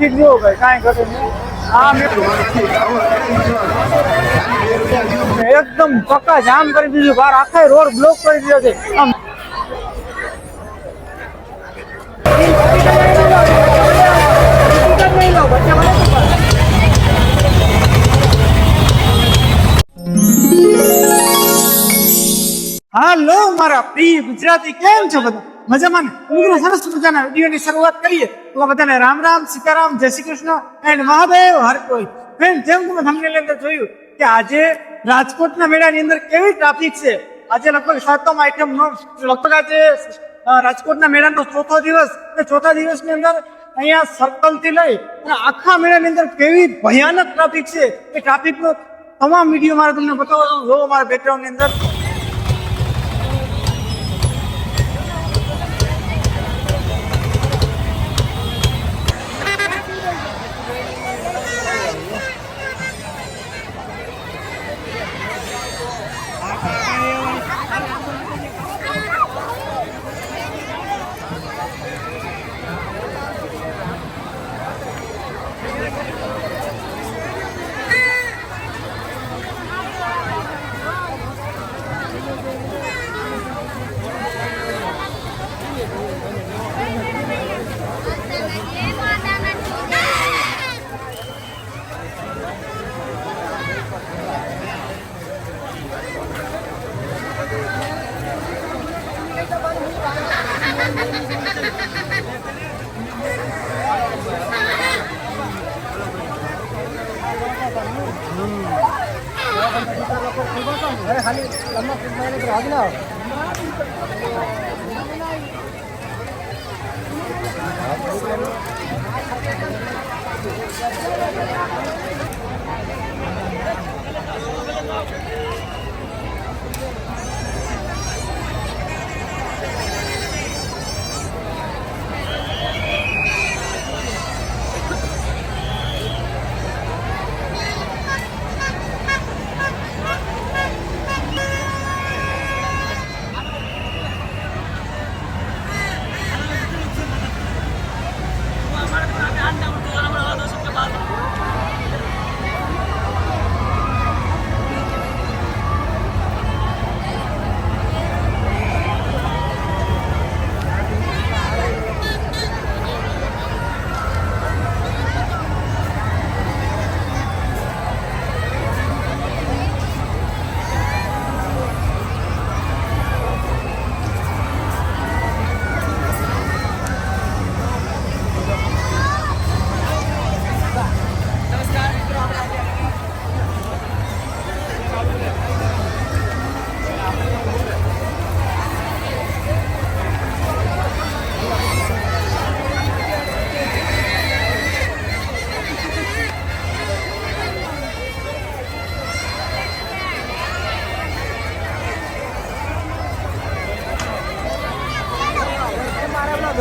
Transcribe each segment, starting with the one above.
Traffic જુઓ ભાઈ કાંઈ ઘટે નહીં આ મેં એકદમ પક્કા જામ કરી દીધું બહાર આખા રોડ બ્લોક કરી દીધો છે આમ હાલો, મારા પ્રિય ગુજરાતી, કેમ છો બધા? મજામાં ને? સરસ મજાના વિડીયોની શરૂઆત કરીએ તો બધાને રામ રામ, સીતારામ, જય શ્રી કૃષ્ણ એન્ડ મહાદેવ, હર કોઈ. ફ્રેન્ડ જેમ તમે thumbnail અંદર જોયું કે આજે રાજકોટના મેળાની અંદર કેવી ટ્રાફિક છે? આજે લગભગ સાતમ આઈટમ લગભગ આજે રાજકોટના મેળાનો ચોથો દિવસ. અને ચોથા દિવસની અંદર અહીંયા સર્કલથી લઈ અને આખા મેળાની અંદર કેવી ભયાનક ટ્રાફિક છે? એ ટ્રાફિકનો તમામ વીડિયો મારે તમને બતાવો જોવો મારા બેકગ્રાઉન્ડની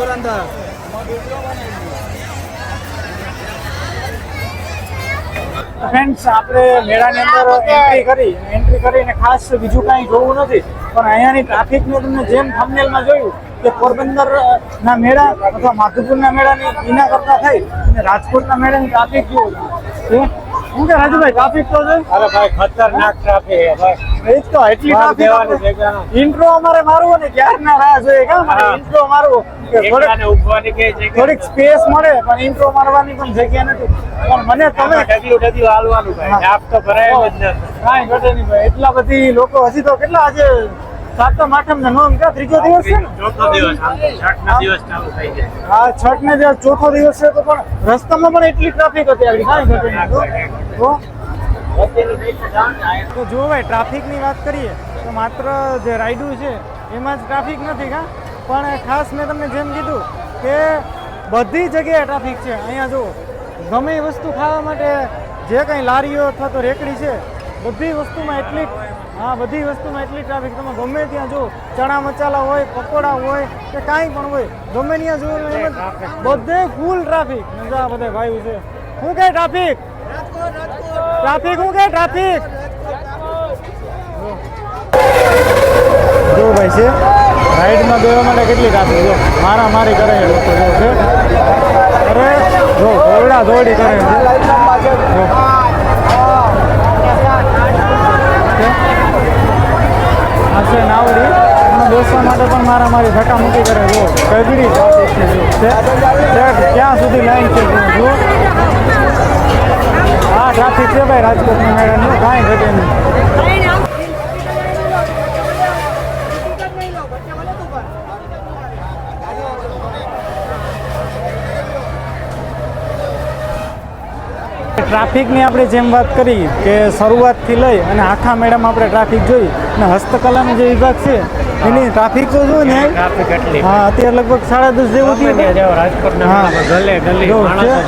અંદર ફ્રેન્ડ્સ આપણે મેળાની અંદર એન્ટ્રી કરી એન્ટ્રી કરીને ખાસ બીજું કાંઈ જોવું નથી, પણ અહીંયાની ટ્રાફિકનું તમને જેમ થંબનેલમાં જોયું કે પોરબંદરના મેળા અથવા માધુપુરના મેળાની એના કરતા થઈ અને રાજકોટના મેળાની ટ્રાફિક જુઓ શું કે રાજુભાઈ ટ્રાફિક તો છે? અરે ભાઈ ખતરનાક ટ્રાફિક છે ભાઈ. એ તો એટલી ટ્રાફિક ઇન્ટ્રો અમારે મારવો ને ક્યારના રાહ જોઈએ? કાં મને ઇન્ટ્રો મારવો? થોડીક સ્પેસ મળે પણ ઇન્ટ્રો મારવાની પણ જગ્યા નથી. પણ મને તમે ઢગલું ઢગલું હાલવાનું ભાઈ. આપ તો ભરાય જ નથી. કાંઈ ઘટે નહીં ભાઈ. એટલા બધી લોકો હજી તો કેટલા આજે સાતમ આઠમ ને નોમ ક્યાં? ત્રીજો દિવસ છે ને? ચોથો દિવસ છઠ દિવસ ચાલુ થઈ જાય. હા છઠ ને ચોથો દિવસ છે તો પણ રસ્તામાં પણ એટલી ટ્રાફિક હતી આગળ. કાંઈ ઘટે તો- તો તો જો ભાઈ ટ્રાફિકની વાત કરીએ તો માત્ર જે રાઈડું છે એમાં જ ટ્રાફિક નથી કા પણ ખાસ મેં તમને જેમ કીધું કે બધી જગ્યાએ ટ્રાફિક છે. અહીંયા જુઓ ગમે વસ્તુ ખાવા માટે જે કંઈ લારીઓ અથવા તો રેકડી છે બધી વસ્તુમાં એટલી હા, બધી વસ્તુમાં એટલી ટ્રાફિક તમે ગમે ત્યાં જુઓ, ચણા મસાલા હોય, પકોડા હોય, કે કાંઈ પણ હોય, ગમે ત્યાં જોયું બધે ફૂલ ટ્રાફિક મજા બધા ભાઈ છે. શું કહે ટ્રાફિક ટ્રાફિક શું કે ટ્રાફિક જો ભાઈ છે રાઈડમાં બેવા માટે કેટલી ટ્રાફિક જો, મારા મારી કરે લોકો જો છે. અરે, જો, દોરડા દોડી કરે છે જો. આ છે નાવડી. અને બેસવા માટે પણ મારા મારી ધક્કા મૂકી કરે. જો કગડી ટ્રાફિક છે, જો. ક્યાં સુધી લાઈન છે જુઓ. આ ટ્રાફિક છે ભાઈ રાજકોટની મેળાનું, કાંઈ ઘટે નહીં. ટ્રાફિકની આપણે જેમ વાત કરી કે શરૂઆતથી લઈ અને આખા મેળામાં આપણે ટ્રાફિક જોઈ અને હસ્તકલાનો જે વિભાગ છે એની ટ્રાફિક તો જો ને હા અત્યારે લગભગ સાડા દસ જેવું થયું.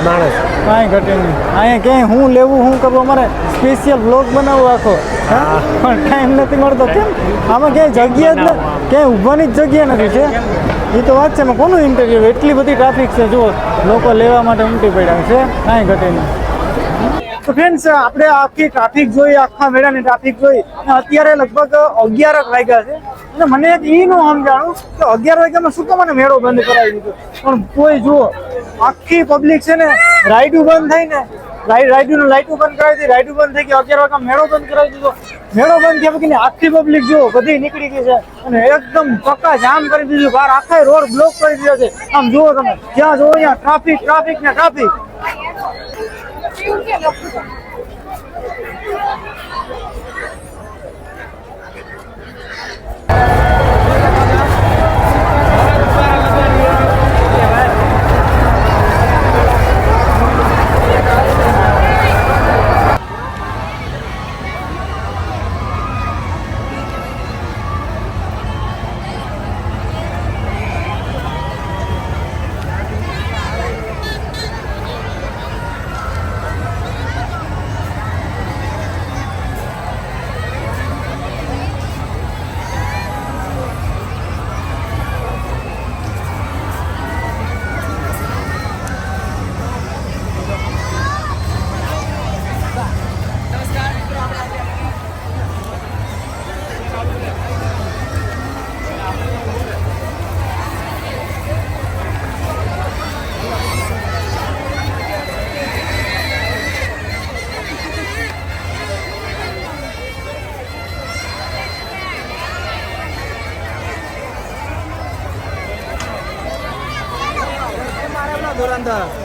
માણસ કાંઈ ઘટે નહીં. અહીંયા ક્યાંય હું લેવું હું કરવું અમારે સ્પેશિયલ બ્લોગ બનાવવો આખો. હા? પણ ટાઈમ નથી મળતો કેમ? આમાં ક્યાંય જગ્યા જ ન ક્યાંય ઊભાની જ જગ્યા નથી છે. એ તો વાત છે એમાં કોનું ઇન્ટરવ્યુ એટલી બધી ટ્રાફિક છે જુઓ. લોકો લેવા માટે ઉમટી પડ્યા છે. કાંઈ ઘટે નહીં. ફ્રેન્ડ્સ આપણે આખી ટ્રાફિક જોઈ, આખા મેળાની ટ્રાફિક જોઈ અને અત્યારે લગભગ અગિયાર વાગ્યા છે. અને મને એક ઈ નું સમજાણું કે અગિયાર વાગ્યામાં શું મને મેળો બંધ કરાવી દીધો? પણ કોઈ જુઓ, આખી પબ્લિક છે ને રાઈડું બંધ થઈ ને રાઈડ લાઈટું બંધ કરાવી દીધી. રાઈડું બંધ થઈ ગઈ અગિયાર વાગ્યા મેળો બંધ કરાવી દીધો. મેળો બંધ થયા પછી આખી પબ્લિક જુઓ, બધી નીકળી ગઈ છે અને એકદમ પક્કા જામ કરી દીધું. બહાર આખા રોડ બ્લોક કરી દીધો છે. આમ જુઓ તમે, જ્યાં જુઓ ત્યાં ટ્રાફિક ટ્રાફિક ને ટ્રાફિક 이게 예쁘다. 한다.